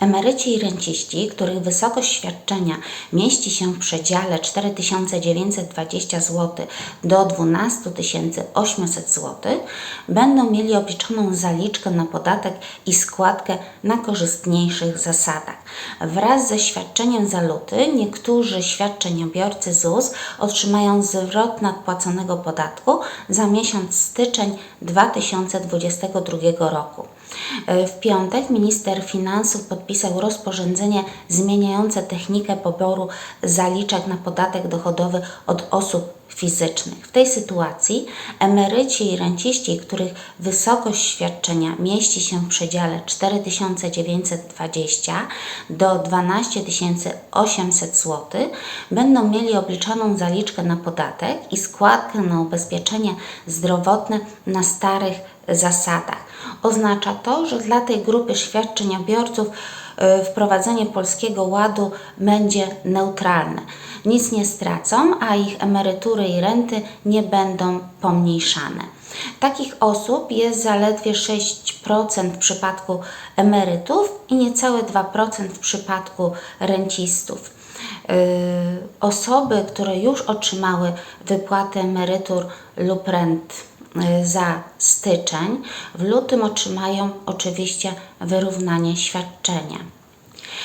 Emeryci i renciści, których wysokość świadczenia mieści się w przedziale 4920 zł do 12 800 zł, będą mieli obliczoną zaliczkę na podatek i składkę na korzystniejszych zasadach. Wraz ze świadczeniem za luty niektórzy świadczeniobiorcy ZUS otrzymają zwrot nadpłaconego podatku za miesiąc styczeń 2022 roku. W piątek minister finansów podpisał rozporządzenie zmieniające technikę poboru zaliczek na podatek dochodowy od osób fizycznych. W tej sytuacji emeryci i renciści, których wysokość świadczenia mieści się w przedziale 4920 do 12 800 zł, będą mieli obliczoną zaliczkę na podatek i składkę na ubezpieczenie zdrowotne na starych zasadach. Oznacza to, że dla tej grupy świadczeniobiorców wprowadzenie polskiego ładu będzie neutralne. Nic nie stracą, a ich emerytury i renty nie będą pomniejszane. Takich osób jest zaledwie 6% w przypadku emerytów i niecałe 2% w przypadku rencistów. Yy, Osoby, które już otrzymały wypłatę emerytur lub rent yy, za styczeń, w lutym otrzymają oczywiście wyrównanie świadczenia.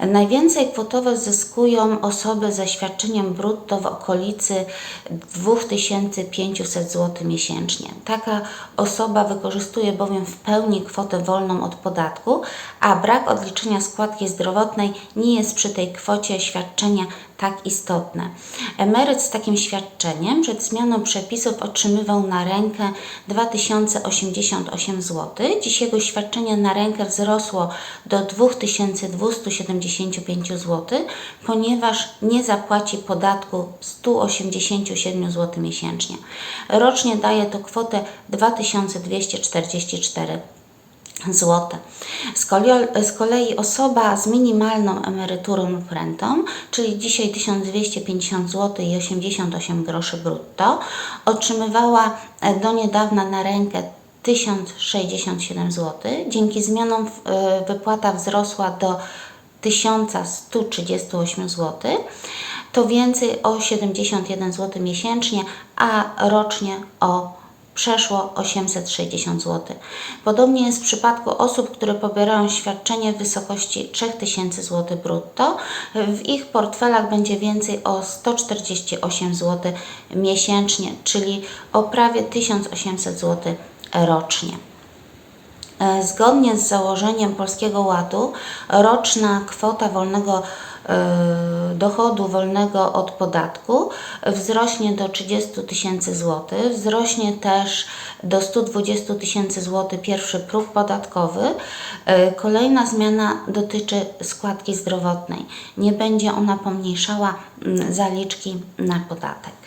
Najwięcej kwotowo zyskują osoby ze świadczeniem brutto w okolicy 2500 zł miesięcznie. Taka osoba wykorzystuje bowiem w pełni kwotę wolną od podatku, a brak odliczenia składki zdrowotnej nie jest przy tej kwocie świadczenia tak istotne. Emeryt z takim świadczeniem przed zmianą przepisów otrzymywał na rękę 2088 zł. Dziś jego świadczenie na rękę wzrosło do 2275 zł, ponieważ nie zapłaci podatku 187 zł miesięcznie. Rocznie daje to kwotę 2244 zł. Z kolei, z kolei osoba z minimalną emeryturą lub rentą, czyli dzisiaj 1250 zł i 88 groszy brutto, otrzymywała e, do niedawna na rękę 1067 zł. Dzięki zmianom e, wypłata wzrosła do 1138 zł. To więcej o 71 zł miesięcznie, a rocznie o przeszło 860 zł. Podobnie jest w przypadku osób, które pobierają świadczenie w wysokości 3000 zł brutto. W ich portfelach będzie więcej o 148 zł miesięcznie, czyli o prawie 1800 zł rocznie. E, Zgodnie z założeniem Polskiego Ładu roczna kwota wolnego e, dochodu wolnego od podatku wzrośnie do 30 tysięcy złotych. Wzrośnie też do 120 tysięcy złotych pierwszy próg podatkowy. E, Kolejna zmiana dotyczy składki zdrowotnej. Nie będzie ona pomniejszała zaliczki na podatek.